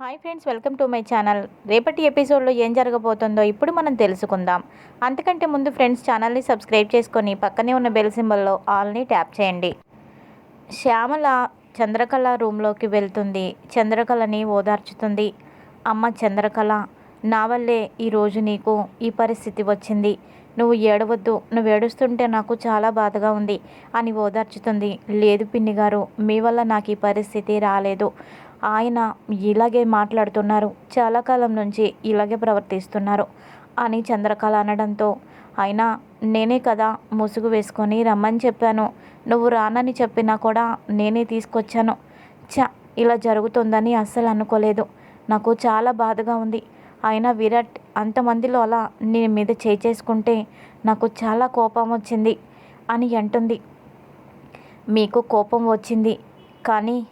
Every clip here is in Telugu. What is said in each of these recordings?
Hi friends welcome to my channel. రేపటి ఎపిసోడ్లో ఏం జరగబోతుందో ఇప్పుడు మనం తెలుసుకుందాం. అంతకంటే ముందు ఫ్రెండ్స్ ఛానల్ని సబ్స్క్రైబ్ చేసుకొని పక్కనే ఉన్న బెల్ సింబల్లో ఆల్ని ట్యాప్ చేయండి. శ్యామల చంద్రకళ రూమ్లోకి వెళ్తుంది. చంద్రకళని ఓదార్చుతుంది. అమ్మ చంద్రకళ నా వల్లే ఈరోజు నీకు ఈ పరిస్థితి వచ్చింది. నువ్వు ఏడవద్దు. నువ్వు ఏడుస్తుంటే నాకు చాలా బాధగా ఉంది అని ఓదార్చుతుంది. లేదు పిన్ని గారు మీ వల్ల నాకు ఈ పరిస్థితి రాలేదు. ఆయన ఇలాగే మాట్లాడుతున్నారు. చాలా కాలం నుంచి ఇలాగే ప్రవర్తిస్తున్నారు అని చంద్రకళ అనడంతో అయినా నేనే కదా ముసుగు వేసుకొని రమ్మని చెప్పాను. నువ్వు రానని చెప్పినా కూడా నేనే తీసుకొచ్చాను. చ ఇలా జరుగుతుందని అస్సలు అనుకోలేదు. నాకు చాలా బాధగా ఉంది. అయినా విరాట్ అంతమందిలో అలా నీ మీద చేసుకుంటే నాకు చాలా కోపం వచ్చింది అని అంటుంది. మీకు కోపం వచ్చింది కానీ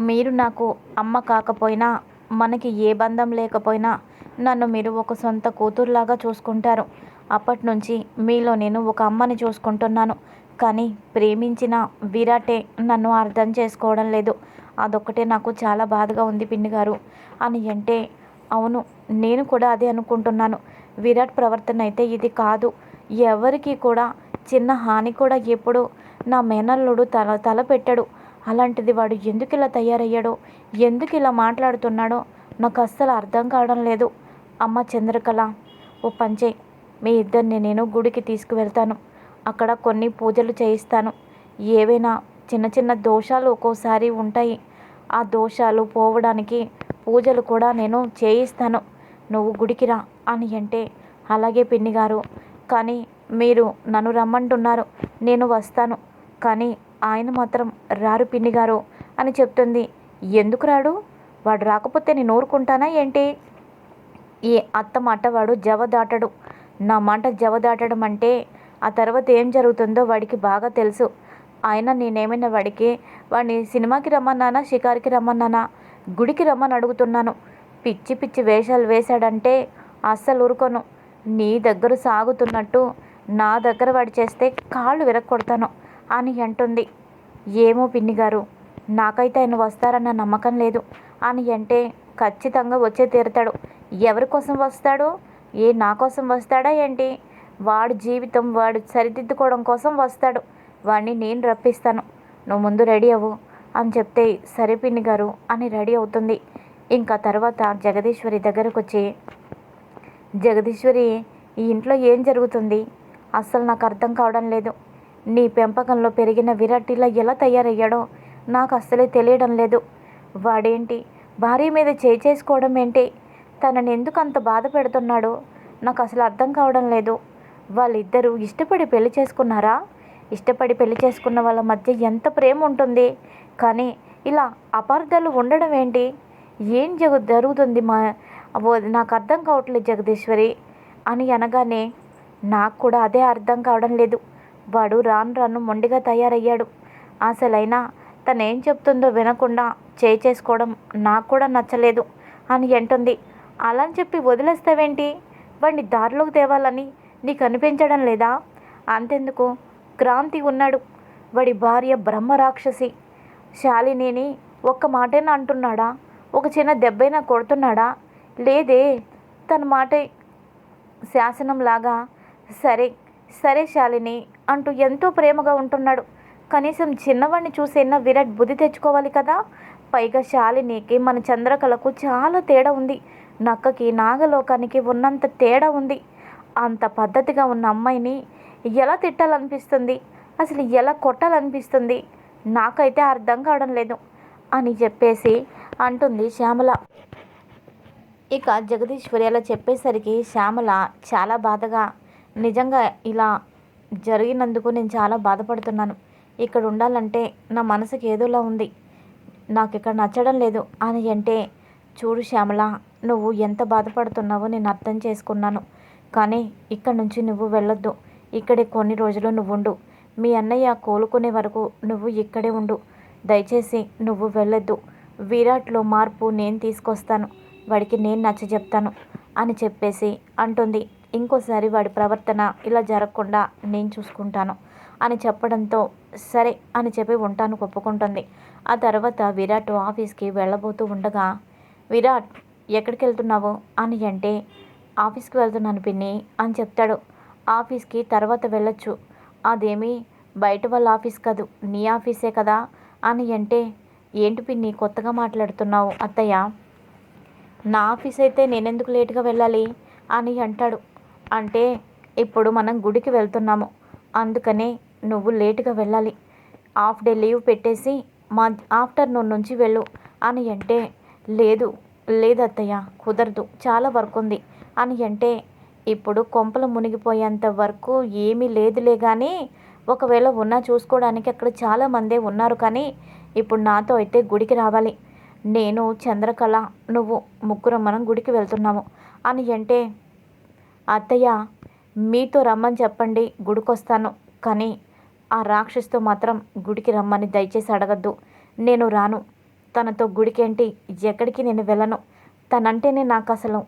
మీరు నాకు అమ్మ కాకపోయినా మనకి ఏ బంధం లేకపోయినా నన్ను మీరు ఒక సొంత కూతురులాగా చూసుకుంటారు. అప్పటి నుంచి మీలో నేను ఒక అమ్మని చూసుకుంటున్నాను. కానీ ప్రేమించిన విరాటే నన్ను అర్థం చేసుకోవడం లేదు. అదొక్కటే నాకు చాలా బాధగా ఉంది పిన్ని గారు. అని అంటే అవును నేను కూడా అదే అనుకుంటున్నాను. విరాట్ ప్రవర్తన అయితే ఇది కాదు. ఎవరికి కూడా చిన్న హాని కూడా ఎప్పుడు నా మేనల్లుడు తల తల పెట్టాడు అలాంటిది వాడు ఎందుకు ఇలా తయారయ్యాడో ఎందుకు ఇలా మాట్లాడుతున్నాడో నాకు అస్సలు అర్థం కావడం లేదు. అమ్మ చంద్రకళ ఓ పంచే మీ ఇద్దరిని నేను గుడికి తీసుకువెళ్తాను. అక్కడ కొన్ని పూజలు చేయిస్తాను. ఏవైనా చిన్న చిన్న దోషాలు ఒక్కోసారి ఉంటాయి. ఆ దోషాలు పోవడానికి పూజలు కూడా నేను చేయిస్తాను. నువ్వు గుడికి రా అని అంటే అలాగే పిన్ని గారు కానీ మీరు నన్ను రమ్మంటున్నారు. నేను వస్తాను. కానీ ఆయన మాత్రం రారు పిన్ని గారు అని చెప్తుంది. ఎందుకు రాడు? వాడు రాకపోతే నేను ఊరుకుంటానా ఏంటి? ఈ అత్త మాట వాడు జవ దాటడు. నా మాట జవ దాటడం అంటే ఆ తర్వాత ఏం జరుగుతుందో వాడికి బాగా తెలుసు. ఆయన నేనేమైనా వాడికి వాడిని సినిమాకి రమ్మన్నానా షికారికి రమ్మన్నానా గుడికి రమ్మని అడుగుతున్నాను. పిచ్చి పిచ్చి వేషాలు వేశాడంటే అస్సలు ఊరుకోను. నీ దగ్గర సాగుతున్నట్టు నా దగ్గర వాడి చేస్తే కాళ్ళు విరక్కొడతాను అని అంటుంది. ఏమో పిన్ని గారు నాకైతే ఆయన వస్తారన్న నమ్మకం లేదు. అని అంటే ఖచ్చితంగా వచ్చే తీరుతాడు. ఎవరి కోసం వస్తాడు? ఏ నా కోసం వస్తాడా ఏంటి? వాడు జీవితం వాడు సరిదిద్దుకోవడం కోసం వస్తాడు. వాడిని నేను రప్పిస్తాను. నువ్వు ముందు రెడీ అవ్వు అని చెప్తే సరే పిన్ని గారు అని రెడీ అవుతుంది. ఇంకా తర్వాత జగదీశ్వరి దగ్గరకు వచ్చి జగదీశ్వరి ఈ ఇంట్లో ఏం జరుగుతుంది? అస్సలు నాకు అర్థం కావడం లేదు. నీ పెంపకంలో పెరిగిన విరాట్ ఇలా ఎలా తయారయ్యాడో నాకు అస్సలే తెలియడం లేదు. వాడేంటి? భార్య మీద చేయి చేసుకోవడం ఏంటి? తనని ఎందుకు అంత బాధ పెడుతున్నాడో? నాకు అసలు అర్థం కావడం లేదు. వాళ్ళిద్దరూ ఇష్టపడి పెళ్ళి చేసుకున్నారా? ఇష్టపడి పెళ్ళి చేసుకున్న వాళ్ళ మధ్య ఎంత ప్రేమ ఉంటుంది? కానీ ఇలా అపార్థాలు ఉండడం ఏంటి? ఏం జగ జరుగుతుంది మా ఓ- నాకు అర్థం కావట్లేదు జగదీశ్వరి అని అనగానే నాకు కూడా అదే అర్థం కావడం లేదు. వాడు రాను రాను మొండిగా తయారయ్యాడు. అసలైనా తనేం చెప్తుందో వినకుండా చేయి చేసుకోవడం నాకు కూడా నచ్చలేదు అని అంటుంది. అలా అని చెప్పి వదిలేస్తావేంటి? వాడిని దారిలోకి తేవాలని నీకు అనిపించడం లేదా? అంతెందుకు? క్రాంతి ఉన్నాడు. వాడి భార్య బ్రహ్మ రాక్షసి. శాలినిని ఒక్క మాటైనా అంటున్నాడా? ఒక చిన్న దెబ్బైనా కొడుతున్నాడా? లేదే తన మాట శాసనంలాగా సరే సరే శాలిని అంటూ ఎంతో ప్రేమగా ఉంటున్నాడు. కనీసం చిన్నవాడిని చూసైనా విరాట్ బుద్ధి తెచ్చుకోవాలి కదా? పైగా శాలినికి మన చంద్రకళకు చాలా తేడా ఉంది. నక్కకి నాగలోకానికి ఉన్నంత తేడా ఉంది. అంత పద్ధతిగా ఉన్న అమ్మాయిని ఎలా తిట్టాలనిపిస్తుంది? అసలు ఎలా కొట్టాలనిపిస్తుంది? నాకైతే అర్థం కావడం లేదు అని చెప్పేసి అంటుంది శ్యామల. ఇక జగదీశ్వరి అలా చెప్పేసరికి శ్యామల చాలా బాధగా నిజంగా ఇలా జరిగినందుకు నేను చాలా బాధపడుతున్నాను. ఇక్కడ ఉండాలంటే నా మనసుకి ఏదోలా ఉంది. నాకు ఇక్కడ నచ్చడం లేదు. అని అంటే చూడు శ్యామల నువ్వు ఎంత బాధపడుతున్నావో నేను అర్థం చేసుకున్నాను. కానీ ఇక్కడ నుంచి నువ్వు వెళ్ళొద్దు. ఇక్కడే కొన్ని రోజులు నువ్వు ఉండు మీ అన్నయ్య కోలుకునే వరకు నువ్వు ఇక్కడే ఉండు. దయచేసి నువ్వు వెళ్ళొద్దు. విరాట్లో మార్పు నేను తీసుకొస్తాను. వాడికి నేను నచ్చ చెప్తాను అని చెప్పేసి అంటుంది. ఇంకోసారి వాడి ప్రవర్తన ఇలా జరగకుండా నేను చూసుకుంటాను అని చెప్పడంతో సరే అని చెప్పి ఉంటాను ఒప్పుకుంటుంది ఆ తర్వాత విరాట్ ఆఫీస్కి వెళ్ళబోతూ ఉండగా విరాట్ ఎక్కడికి వెళ్తున్నావు? అని అంటే ఆఫీస్కి వెళ్తున్నాను పిన్ని అని చెప్తాడు. ఆఫీస్కి తర్వాత వెళ్ళొచ్చు. అదేమి బయట వాళ్ళ ఆఫీస్ కాదు నీ ఆఫీసే కదా? అని అంటే ఏంటి పిన్ని కొత్తగా మాట్లాడుతున్నావు అత్తయ్య? నా ఆఫీస్ అయితే నేనెందుకు లేటుగా వెళ్ళాలి? అని అంటాడు. అంటే ఇప్పుడు మనం గుడికి వెళ్తున్నాము. అందుకనే నువ్వు లేటుగా వెళ్ళాలి. హాఫ్ డే లీవ్ పెట్టేసి మా ఆఫ్టర్నూన్ నుంచి వెళ్ళు అని అంటే లేదు లేదు అత్తయ్య కుదరదు చాలా వర్క్ ఉంది అని అంటే ఇప్పుడు కొంపలు మునిగిపోయేంత వరకు ఏమీ లేదులే కానీ ఒకవేళ ఉన్నా చూసుకోవడానికి అక్కడ చాలామందే ఉన్నారు కానీ ఇప్పుడు నాతో అయితే గుడికి రావాలి. నేను చంద్రకళ నువ్వు ముగ్గురం మనం గుడికి వెళ్తున్నాము అని అంటే అత్తయ్య మీతో రమ్మని చెప్పండి గుడికొస్తాను. కానీ ఆ రాక్షసుతో మాత్రం గుడికి రమ్మని దయచేసి అడగద్దు. నేను రాను. తనతో గుడికేంటి? ఎక్కడికి నేను వెళ్ళను. తనంటేనే నాకు అసలు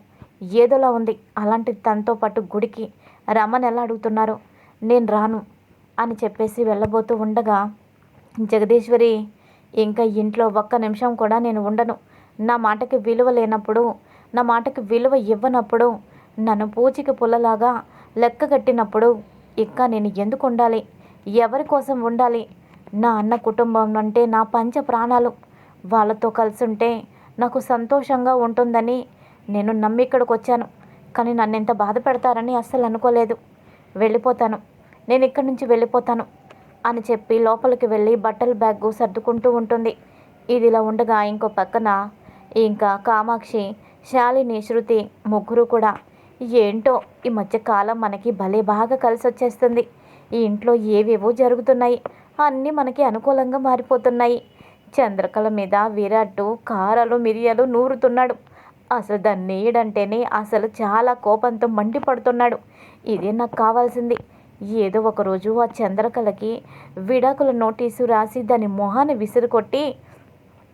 ఏదోలా ఉంది. అలాంటి తనతో పాటు గుడికి రమ్మని ఎలా అడుగుతున్నారు? నేను రాను అని చెప్పేసి వెళ్ళబోతూ ఉండగా జగదీశ్వరి ఇంకా ఇంట్లో ఒక్క నిమిషం కూడా నేను ఉండను. నా మాటకి విలువ లేనప్పుడు నా మాటకి విలువ ఇవ్వనప్పుడు నన్ను పూచికి పుల్లలాగా లెక్క కట్టినప్పుడు ఇంకా నేను ఎందుకు ఉండాలి? ఎవరి కోసం ఉండాలి? నా అన్న కుటుంబం అంటే నా పంచ ప్రాణాలు. వాళ్ళతో కలిసి ఉంటే నాకు సంతోషంగా ఉంటుందని నేను నమ్మి ఇక్కడికి వచ్చాను కానీ నన్ను ఎంత బాధ పెడతారని అస్సలు అనుకోలేదు. వెళ్ళిపోతాను. నేను ఇక్కడి నుంచి వెళ్ళిపోతాను అని చెప్పి లోపలికి వెళ్ళి బట్టల బ్యాగ్ సర్దుకుంటూ ఉంటుంది. ఇదిలా ఉండగా ఇంకో పక్కన ఇంకా కామాక్షి శాలిని శృతి ముగ్గురు కూడా ఏంటో? ఈ మధ్యకాలం మనకి భలే బాగా కలిసి వచ్చేస్తుంది ఈ ఇంట్లో ఏవేవో జరుగుతున్నాయి. అన్నీ మనకి అనుకూలంగా మారిపోతున్నాయి. చంద్రకళ మీద విరాట్ కారాలు మిరియాలు నూరుతున్నాడు. అసలు దాన్ని నేయడంటేనే అసలు చాలా కోపంతో మండిపడుతున్నాడు. ఇదే నాకు కావాల్సింది. ఏదో ఒకరోజు ఆ చంద్రకళకి విడాకుల నోటీసు రాసి దాని మొహాన్ని విసిరుకొట్టి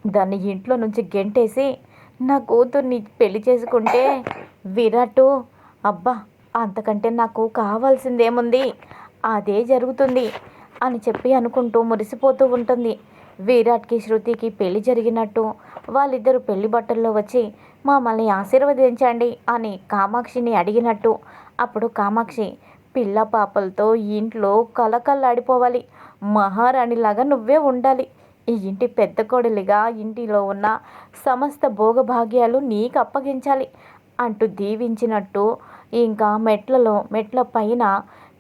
దాన్ని ఇంట్లో నుంచి గెంటేసి నా కూతుర్ని పెళ్ళి చేసుకుంటే విరాటు అబ్బా అంతకంటే నాకు కావాల్సిందేముంది? అదే జరుగుతుంది అని చెప్పి అనుకుంటూ మురిసిపోతూ ఉంటుంది. విరాట్కి శృతికి పెళ్ళి జరిగినట్టు వాళ్ళిద్దరు పెళ్ళి బట్టల్లో వచ్చి మమ్మల్ని ఆశీర్వదించండి అని కామాక్షిని అడిగినట్టు. అప్పుడు కామాక్షి పిల్ల పాపలతో ఇంట్లో కలకల్లాడిపోవాలి మహారాణిలాగా నువ్వే ఉండాలి. ఈ ఇంటి పెద్ద కోడలిగా ఇంటిలో ఉన్న సమస్త భోగభాగ్యాలు నీకు అప్పగించాలి అంటూ దీవించినట్టు ఇంకా మెట్లలో మెట్ల పైన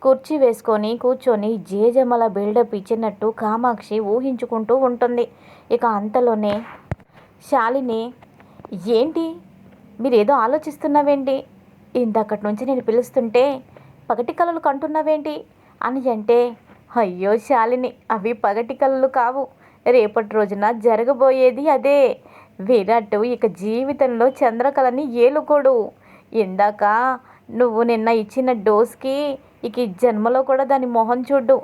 కుర్చీ వేసుకొని కూర్చొని జేజమల బిల్డప్ ఇచ్చినట్టు కామాక్షి ఊహించుకుంటూ ఉంటుంది. ఇక అంతలోనే శాలిని ఏంటి? మీరేదో ఆలోచిస్తున్నావేంటి? ఇంతకటి నుంచి నేను పిలుస్తుంటే పగటి కళలు కంటున్నావేంటి? అని అంటే అయ్యో శాలిని అవి పగటి కళలు కావు. రేపటి రోజున జరగబోయేది అదే. విరాట్ ఇక జీవితంలో చంద్రకళని ఏలుకోడు. ఇందాక నువ్వు నిన్న ఇచ్చిన డోస్కి ఇక జన్మలో కూడా దాని మొహం చూడ్డు.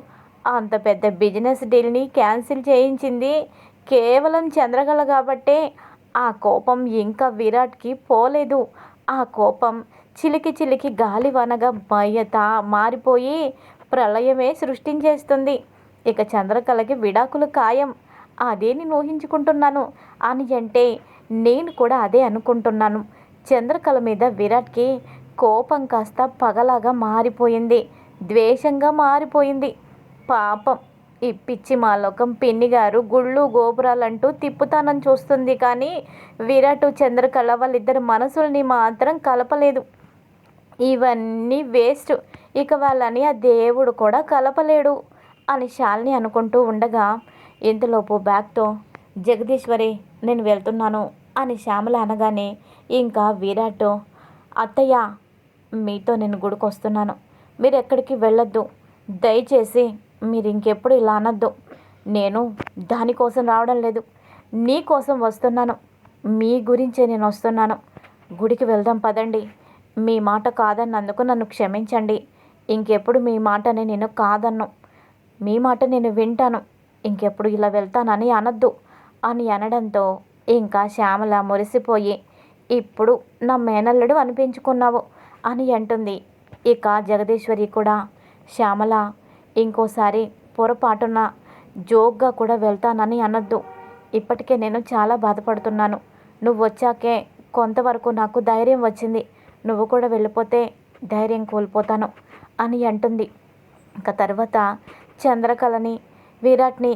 అంత పెద్ద బిజినెస్ డీల్ని క్యాన్సిల్ చేయించింది కేవలం చంద్రకళ కాబట్టే. ఆ కోపం ఇంకా విరాట్కి పోలేదు. ఆ కోపం చిలికి చిలికి గాలివనగా బయత మారిపోయి ప్రళయమే సృష్టించేస్తుంది. ఇక చంద్రకళకి విడాకులు ఖాయం. అదే నేను ఊహించుకుంటున్నాను. అని అంటే నేను కూడా అదే అనుకుంటున్నాను. చంద్రకళ మీద విరాట్కి కోపం కాస్త పగలాగా మారిపోయింది. ద్వేషంగా మారిపోయింది. పాపం. ఈ పిచ్చి మాలోకం పిన్ని గారు గుళ్ళు గోపురాలంటూ తిప్పుతానని చూస్తుంది కానీ విరాటు చంద్రకళ వాళ్ళిద్దరి మనసుల్ని మాత్రం కలపలేదు. ఇవన్నీ వేస్ట్. ఇక వాళ్ళని ఆ దేవుడు కూడా కలపలేడు అని శాలిని అనుకుంటూ ఉండగా ఇంతలోపు బ్యాగ్తో జగదీశ్వరి నేను వెళ్తున్నాను అని శ్యామల అనగానే ఇంకా విరాట్ అత్తయ్య మీతో నేను గుడికి వస్తున్నాను మీరు ఎక్కడికి వెళ్ళొద్దు. దయచేసి మీరు ఇంకెప్పుడు ఇలా అనొద్దు. నేను దానికోసం రావడం లేదు. నీ కోసం వస్తున్నాను. మీ గురించే నేను వస్తున్నాను. గుడికి వెళ్దాం పదండి. మీ మాట కాదన్నందుకు నన్ను క్షమించండి. ఇంకెప్పుడు మీ మాటని నేను కాదన్ను. మీ మాట నేను వింటాను. ఇంకెప్పుడు ఇలా వెళ్తానని అనద్దు అని అనడంతో ఇంకా శ్యామల మురిసిపోయి ఇప్పుడు నా మేనల్లుడు అనిపించుకున్నావు. అని అంటుంది. ఇక జగదీశ్వరి కూడా శ్యామల ఇంకోసారి పొరపాటున జోక్గా కూడా వెళ్తానని అనొద్దు. ఇప్పటికే నేను చాలా బాధపడుతున్నాను. నువ్వు వచ్చాకే కొంతవరకు నాకు ధైర్యం వచ్చింది. నువ్వు కూడా వెళ్ళిపోతే ధైర్యం కోల్పోతాను అని అంటుంది. ఇక తర్వాత చంద్రకళని విరాట్ని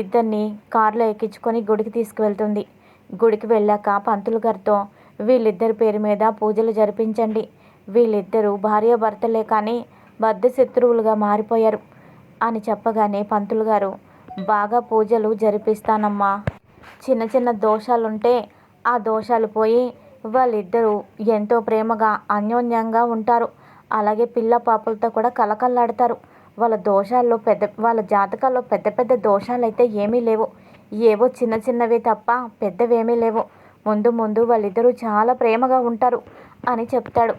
ఇద్దరిని కారులో ఎక్కించుకొని గుడికి తీసుకువెళ్తుంది. గుడికి వెళ్ళాక పంతులు గారితో వీళ్ళిద్దరి పేరు మీద పూజలు జరిపించండి. వీళ్ళిద్దరూ భార్యాభర్తలే కానీ బద్ధ శత్రువులుగా మారిపోయారు అని చెప్పగానే పంతులు గారు బాగా పూజలు జరిపిస్తానమ్మా. చిన్న చిన్న దోషాలుంటే ఆ దోషాలు పోయి వాళ్ళిద్దరూ ఎంతో ప్రేమగా అన్యోన్యంగా ఉంటారు. అలాగే పిల్ల పాపలతో కూడా కలకల్లాడతారు. వాళ్ళ దోషాల్లో పెద్ద వాళ్ళ జాతకాల్లో పెద్ద పెద్ద దోషాలు అయితే ఏమీ లేవు. ఏవో చిన్న చిన్నవి తప్ప పెద్దవేమీ లేవు. ముందు ముందు వాళ్ళిద్దరూ చాలా ప్రేమగా ఉంటారు అని చెప్తాడు.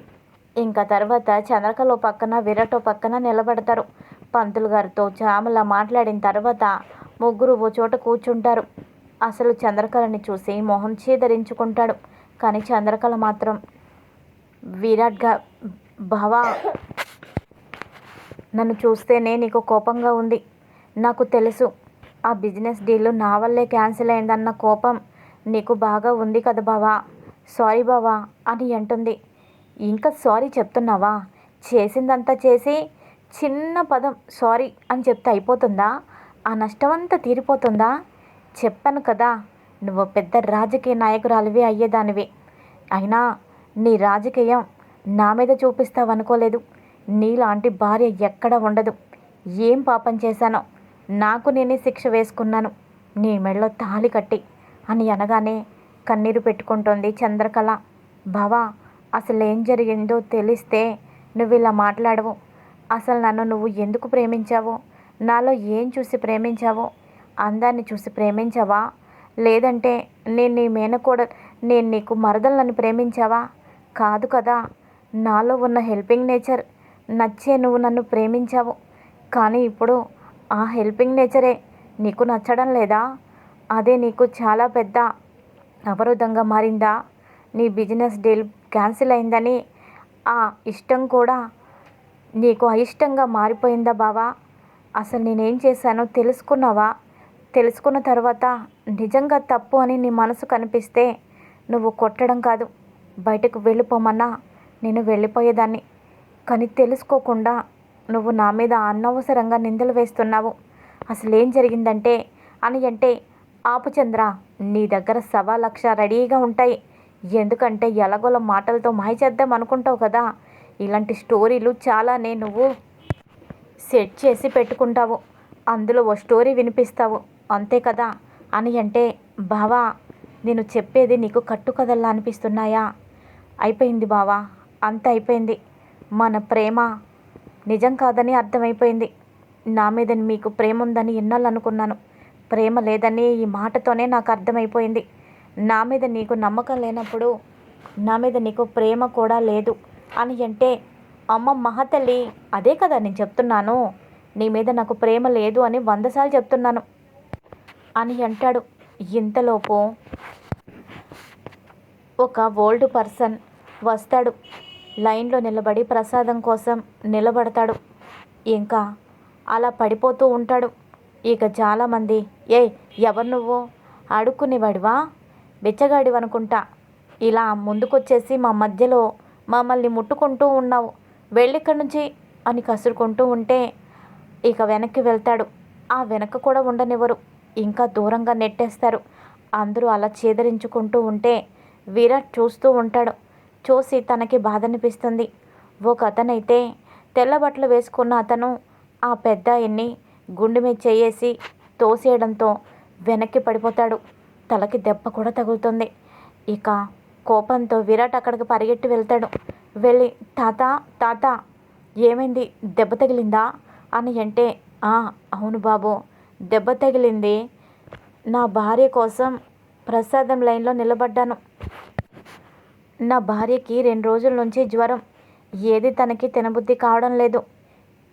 ఇంకా తర్వాత చంద్రకలో పక్కన విరటో పక్కన నిలబడతారు. పంతులు గారితో చామల మాట్లాడిన తర్వాత ముగ్గురు ఓ చోట కూర్చుంటారు. అసలు చంద్రకళని చూసి మొహం చీదరించుకుంటాడు. కానీ చంద్రకళ మాత్రం విరాట్గా భవా నన్ను చూస్తేనే నీకు కోపంగా ఉంది. నాకు తెలుసు ఆ బిజినెస్ డీల్ నా వల్లే క్యాన్సిల్ అయిందన్న కోపం నీకు బాగా ఉంది కదా బావా. సారీ బావా అని అంటుంది. ఇంకా సారీ చెప్తున్నావా? చేసిందంతా చేసి చిన్న పదం సారీ అని చెప్తే అయిపోతుందా? ఆ నష్టమంతా తీరిపోతుందా? చెప్పాను కదా నువ్వు పెద్ద రాజకీయ నాయకురాలివి అయ్యేదానివి. అయినా నీ రాజకీయం నా మీద చూపిస్తావనుకోలేదు. నీలాంటి భార్య ఎక్కడ ఉండదు. ఏం పాపం చేశానో నాకు నేనే శిక్ష వేసుకున్నాను. నీ మెడలో తాళి కట్టి అని అనగానే కన్నీరు పెట్టుకుంటోంది చంద్రకళ. బావా అసలు ఏం జరిగిందో తెలిస్తే నువ్వు ఇలా మాట్లాడవు. అసలు నన్ను నువ్వు ఎందుకు ప్రేమించావో? నాలో ఏం చూసి ప్రేమించావో? అందాన్ని చూసి ప్రేమించావా? లేదంటే నేను నీ మేనకోడ నేను నీకు మరదలను ప్రేమించావా? కాదు కదా నాలో ఉన్న హెల్పింగ్ నేచర్ నచ్చే నువ్వు నన్ను ప్రేమించావు. కానీ ఇప్పుడు ఆ హెల్పింగ్ నేచరే నీకు నచ్చడం లేదా? అదే నీకు చాలా పెద్ద అవరోధంగా మారిందా? నీ బిజినెస్ డీల్ క్యాన్సిల్ అయిందని. ఆ ఇష్టం కూడా నీకు అయిష్టంగా మారిపోయిందా బావా? అసలు నేనేం చేశానో తెలుసుకున్నావా? తెలుసుకున్న తర్వాత నిజంగా తప్పు అని నీ మనసు కనిపిస్తే నువ్వు కొట్టడం కాదు. బయటకు వెళ్ళిపోమన్నా నేను వెళ్ళిపోయేదాన్ని. కానీ తెలుసుకోకుండా నువ్వు నా మీద అనవసరంగా నిందలు వేస్తున్నావు. అసలు ఏం జరిగిందంటే అని అంటే ఆపు చంద్ర నీ దగ్గర సవా లక్ష రెడీగా ఉంటాయి. ఎందుకంటే ఎలాగోల మాటలతో మాయ చేద్దాం అనుకుంటావు కదా? ఇలాంటి స్టోరీలు చాలానే నువ్వు సెట్ చేసి పెట్టుకుంటావు. అందులో ఓ స్టోరీ వినిపిస్తావు. అంతే కదా? అని అంటే బావా నేను చెప్పేది నీకు కట్టుకథల్లా అనిపిస్తున్నాయా? అయిపోయింది బావా. అంత అయిపోయింది. మన ప్రేమ నిజం కాదని అర్థమైపోయింది. నా మీద మీకు ప్రేమ ఉందని ఎన్నాళ్ళు అనుకున్నాను ప్రేమ లేదని ఈ మాటతోనే నాకు అర్థమైపోయింది. నా మీద నీకు నమ్మకం లేనప్పుడు నా మీద నీకు ప్రేమ కూడా లేదు అని అంటే అమ్మ మహతల్లి అదే కదా నేను చెప్తున్నాను. నీ మీద నాకు ప్రేమ లేదు అని వందసార్లు చెప్తున్నాను అని అంటాడు. ఇంతలోపు ఒక ఓల్డ్ పర్సన్ వస్తాడు. లైన్లో నిలబడి ప్రసాదం కోసం నిలబడతాడు. ఇంకా అలా పడిపోతూ ఉంటాడు. ఇక చాలామంది ఏ ఎవరు నువ్వు? అడుక్కునేవాడివా? బిచ్చగాడివనుకుంటా ఇలా ముందుకొచ్చేసి మా మధ్యలో మమ్మల్ని ముట్టుకుంటూ ఉన్నావు. వెళ్ళిక్కడి నుంచి అని కసురుకుంటూ ఉంటే ఇక వెనక్కి వెళ్తాడు. ఆ వెనక కూడా ఉండనివ్వరు. ఇంకా దూరంగా నెట్టేస్తారు. అందరూ అలా చేదరించుకుంటూ ఉంటే విరాట్ చూస్తూ ఉంటాడు. చూసి తనకి బాధ అనిపిస్తుంది ఒక అతనైతే తెల్ల బట్టలు వేసుకున్న అతను ఆ పెద్ద గుండె మీద చేయేసి తోసేయడంతో వెనక్కి పడిపోతాడు. తలకి దెబ్బ కూడా తగులుతుంది. ఇక కోపంతో విరాట్ అక్కడికి పరిగెట్టి వెళ్తాడు. వెళ్ళి తాత తాత ఏమైంది? దెబ్బ తగిలిందా? అని అంటే అవును బాబు దెబ్బ తగిలింది. నా భార్య కోసం ప్రసాదం లైన్లో నిలబడ్డాను. నా భార్యకి రెండు రోజుల నుంచి జ్వరం. ఏది తనకి తినబుద్ధి కావడం లేదు.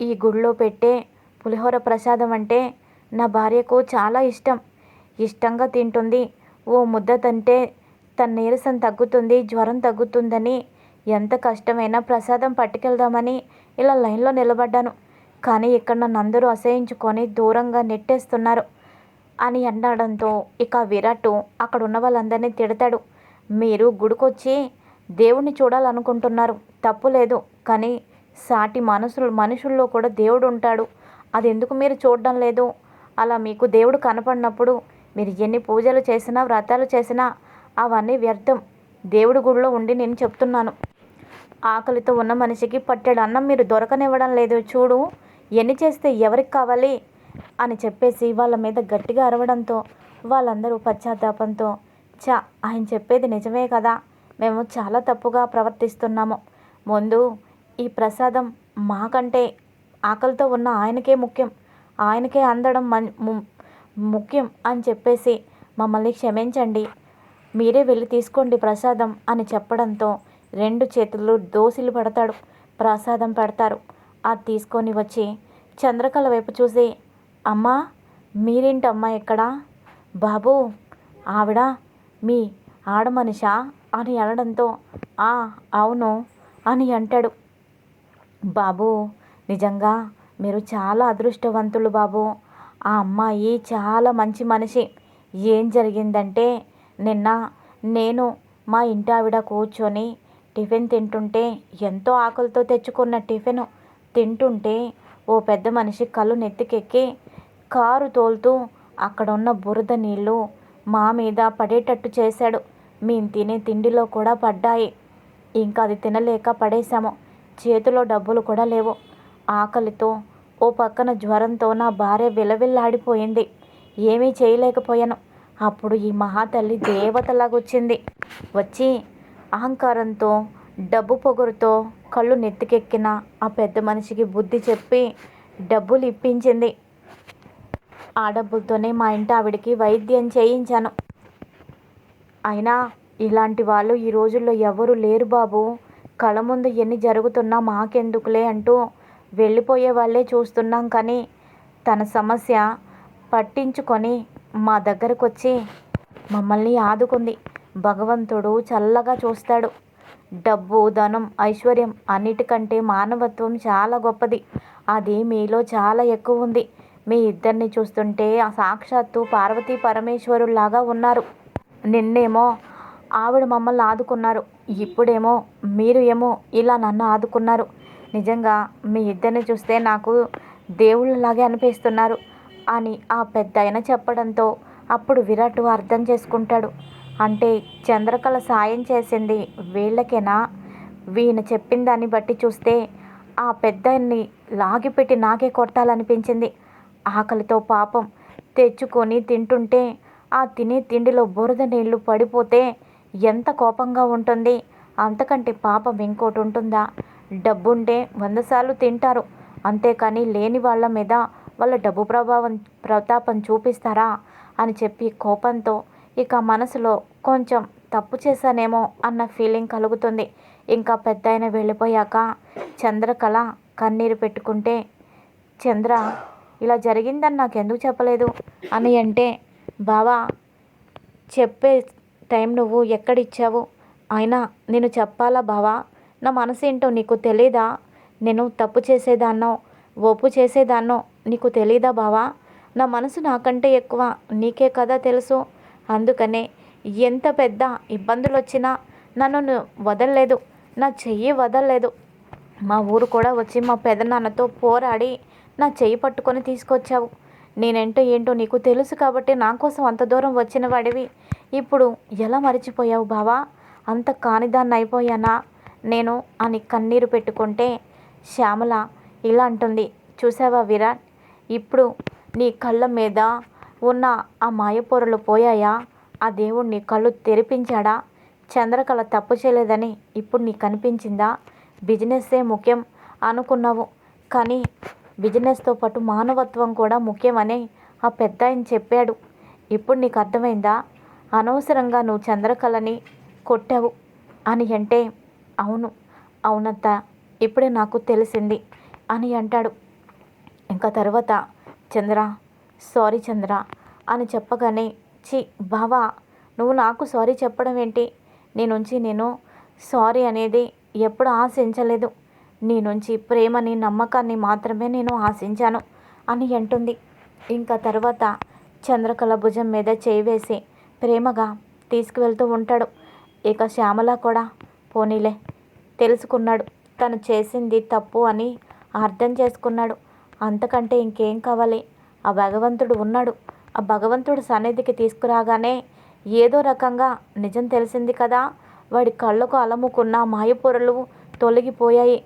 ఈ గుడిలో పెట్టే పులిహోర ప్రసాదం అంటే నా భార్యకు చాలా ఇష్టం. ఇష్టంగా తింటుంది. ఓ ముద్ద తింటే తన నీరసం తగ్గుతుంది జ్వరం తగ్గుతుందని. ఎంత కష్టమైనా ప్రసాదం పట్టుకెళ్దామని ఇలా లైన్లో నిలబడ్డాను. కానీ ఇక్కడ నన్ను అందరూ అసహించుకొని దూరంగా నెట్టేస్తున్నారు అని అనడంతో ఇక విరాట్ అక్కడ ఉన్న వాళ్ళందరినీ తిడతాడు. మీరు గుడికొచ్చి దేవుణ్ణి చూడాలనుకుంటున్నారు. తప్పు లేదు. కానీ సాటి మనసులు మనుషుల్లో కూడా దేవుడు ఉంటాడు అది ఎందుకు మీరు చూడడం లేదు? అలా మీకు దేవుడు కనపడినప్పుడు మీరు ఎన్ని పూజలు చేసినా వ్రతాలు చేసినా అవన్నీ వ్యర్థం. దేవుడి గుడిలో ఉండి నేను చెప్తున్నాను. ఆకలితో ఉన్న మనిషికి పట్టెడు అన్నం మీరు దొరకనివ్వడం లేదు. చూడు ఎన్ని చేస్తే ఎవరికి కావాలి? అని చెప్పేసి వాళ్ళ మీద గట్టిగా అరవడంతో వాళ్ళందరూ పశ్చాత్తాపంతో చా ఆయన చెప్పేది నిజమే కదా? మేము చాలా తప్పుగా ప్రవర్తిస్తున్నాము. ముందు ఈ ప్రసాదం మాకంటే ఆకలితో ఉన్న ఆయనకే ముఖ్యం. ఆయనకే అందడం ముఖ్యం అని చెప్పేసి మమ్మల్ని క్షమించండి. మీరే వెళ్ళి తీసుకోండి ప్రసాదం అని చెప్పడంతో రెండు చేతుల్లో దోసిలు పడతాడు. ప్రసాదం పెడతారు. అది తీసుకొని వచ్చి చంద్రకళ వైపు చూసి అమ్మా మీరేంటమ్మా ఇక్కడ? బాబు ఆవిడ మీ ఆడమనిషా అని అనడంతో ఆ అవును అని అంటాడు. బాబు నిజంగా మీరు చాలా అదృష్టవంతులు బాబు. ఆ అమ్మాయి చాలా మంచి మనిషి. ఏం జరిగిందంటే నిన్న నేను మా ఇంటి ఆవిడ కూర్చొని టిఫిన్ తింటుంటే ఎంతో ఆకలితో తెచ్చుకున్న టిఫిన్ తింటుంటే ఓ పెద్ద మనిషి కళ్ళు నెత్తికెక్కి కారు తోలుతూ అక్కడ ఉన్న బురద నీళ్ళు మా మీద పడేటట్టు చేశాడు. మేము తినే తిండిలో కూడా పడ్డాయి. ఇంకా అది తినలేక పడేశాము. చేతిలో డబ్బులు కూడా లేవు. ఆకలితో ఓ పక్కన జ్వరంతో నా భార్య విలవిల్లాడిపోయింది. ఏమీ చేయలేకపోయాను. అప్పుడు ఈ మహాతల్లి దేవతలాగొచ్చింది. వచ్చి అహంకారంతో డబ్బు పొగరుతో కళ్ళు నెత్తికెక్కిన ఆ పెద్ద మనిషికి బుద్ధి చెప్పి డబ్బులు ఇప్పించింది ఆ డబ్బులతోనే మా ఇంటి ఆవిడికి వైద్యం చేయించాను. అయినా ఇలాంటి వాళ్ళు ఈ రోజుల్లో ఎవరు లేరు బాబు. కళ్ళ ముందు ఎన్ని జరుగుతున్నా మాకెందుకులే అంటూ వెళ్ళిపోయే వాళ్ళే చూస్తున్నాం కానీ తన సమస్య పట్టించుకొని మా దగ్గరకు వచ్చి మమ్మల్ని ఆదుకుంది. భగవంతుడు చల్లగా చూస్తాడు. డబ్బు ధనం ఐశ్వర్యం అన్నిటికంటే మానవత్వం చాలా గొప్పది. అది మీలో చాలా ఎక్కువ ఉంది మీ ఇద్దరిని చూస్తుంటే ఆ సాక్షాత్తు పార్వతీ పరమేశ్వరుల్లాగా ఉన్నారు. నిన్నేమో ఆవిడ మమ్మల్ని ఆదుకున్నారు. ఇప్పుడేమో మీరు ఏమో ఇలా నన్ను ఆదుకున్నారు. నిజంగా మీ ఇద్దరిని చూస్తే నాకు దేవుళ్ళలాగే అనిపిస్తున్నారు అని ఆ పెద్ద ఆయన చెప్పడంతో అప్పుడు విరాట్ అర్థం చేసుకుంటాడు. అంటే చంద్రకళ సాయం చేసింది వీళ్ళకేనా? వీణ చెప్పిన దాన్ని బట్టి చూస్తే ఆ పెద్దని లాగిపెట్టి నాకే కొట్టాలనిపించింది. ఆకలితో పాపం తెచ్చుకొని తింటుంటే ఆ తినే తిండిలో బురద నీళ్ళు పడిపోతే ఎంత కోపంగా ఉంటుంది. అంతకంటే పాపం ఇంకోటి ఉంటుందా? డబ్బుంటే వంద సార్లు తింటారు. అంతేకాని లేని వాళ్ళ మీద వాళ్ళ డబ్బు ప్రభావం ప్రతాపం చూపిస్తారా? అని చెప్పి కోపంతో ఇక మనసులో కొంచెం తప్పు చేశానేమో అన్న ఫీలింగ్ కలుగుతుంది. ఇంకా పెద్ద ఆయన వెళ్ళిపోయాక చంద్రకళ కన్నీరు పెట్టుకుంటే చంద్ర ఇలా జరిగిందని నాకు ఎందుకు చెప్పలేదు? అని అంటే బావా చెప్పే టైం నువ్వు ఎక్కడిచ్చావు? అయినా నేను చెప్పాలా బావా? నా మనసు ఏంటో నీకు తెలీదా? నేను తప్పు చేసేదాన్నో ఒప్పు చేసేదాన్నో నీకు తెలీదా బావా? నా మనసు నాకంటే ఎక్కువ నీకే కదా తెలుసు. అందుకనే ఎంత పెద్ద ఇబ్బందులు వచ్చినా నన్ను వదలలేదు. నా చెయ్యి వదలలేదు. మా ఊరు కూడా వచ్చి మా పెదనాన్నతో పోరాడి నా చెయ్యి పట్టుకొని తీసుకొచ్చావు. నేనేంటో ఏంటో నీకు తెలుసు కాబట్టి నా కోసం అంత దూరం వచ్చిన వాడివి. ఇప్పుడు ఎలా మర్చిపోయావు బావా? అంత కానిదాన్ని అయిపోయానా? నేను అని కన్నీరు పెట్టుకుంటే శ్యామల ఇలా అంటుంది. చూసావా విరాట్? ఇప్పుడు నీ కళ్ళ మీద ఉన్న ఆ మాయపొరలు పోయాయా? ఆ దేవుడు నీ కళ్ళు తెరిపించాడా? చంద్రకళ తప్పు చేయలేదని ఇప్పుడు నీకు కనిపించిందా బిజినెస్సే ముఖ్యం అనుకున్నావు. కానీ బిజినెస్తో పాటు మానవత్వం కూడా ముఖ్యమని ఆ పెద్ద ఆయన చెప్పాడు. ఇప్పుడు నీకు అర్థమైందా? అనవసరంగా నువ్వు చంద్రకళని కొట్టావు అని అంటే అవును అవునత్త ఇప్పుడే నాకు తెలిసింది అని అంటాడు. ఇంకా తర్వాత చంద్ర సారీ చంద్ర అని చెప్పగానే చి బావా నువ్వు నాకు సారీ చెప్పడం ఏంటి? నీ నుంచి నేను సారీ అనేది ఎప్పుడు ఆశించలేదు. నీ నుంచి ప్రేమని నమ్మకాన్ని మాత్రమే నేను ఆశించాను అని అంటుంది. ఇంకా తర్వాత చంద్రకళ భుజం మీద చేయి వేసి ప్రేమగా తీసుకువెళ్తూ ఉంటాడు. ఇక శ్యామల కూడా పోనీలే. తెలుసుకున్నాడు. తను చేసింది తప్పు అని అర్థం చేసుకున్నాడు. అంతకంటే ఇంకేం కావాలి? ఆ భగవంతుడు ఉన్నాడు. ఆ భగవంతుడు సన్నిధికి తీసుకురాగానే ఏదో రకంగా నిజం తెలిసింది కదా. వాడి కళ్ళకు అలముకున్న మాయపొరలు తొలగిపోయాయి.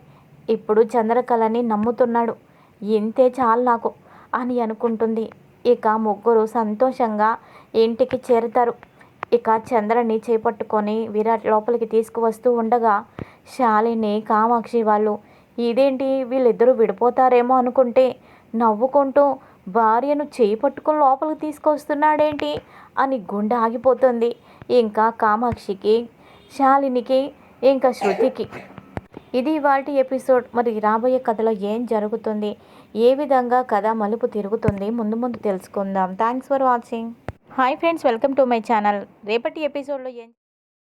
ఇప్పుడు చంద్రకళని నమ్ముతున్నాడు. ఇంతే చాలు నాకు అని అనుకుంటుంది. ఇక ముగ్గురు సంతోషంగా ఇంటికి చేరుతారు. ఇక చంద్రని చేపట్టుకొని విరాట్ లోపలికి తీసుకువస్తూ ఉండగా శాలిని కామాక్షి వాళ్ళు ఇదేంటి? వీళ్ళిద్దరూ విడిపోతారేమో అనుకుంటే నవ్వుకుంటూ భార్యను చేయి పట్టుకుని లోపలికి తీసుకొస్తున్నాడేంటి అని గుండె ఆగిపోతుంది. ఇంకా కామాక్షికి శాలినికి ఇంకా శృతికి. ఇది వాటి ఎపిసోడ్. మరి రాబోయే కథలో ఏం జరుగుతుంది? ఏ విధంగా కథ మలుపు తిరుగుతుంది? ముందు ముందు తెలుసుకుందాం. Thanks for watching. Hi friends welcome to my channel. రేపటి ఎపిసోడ్లో ఏం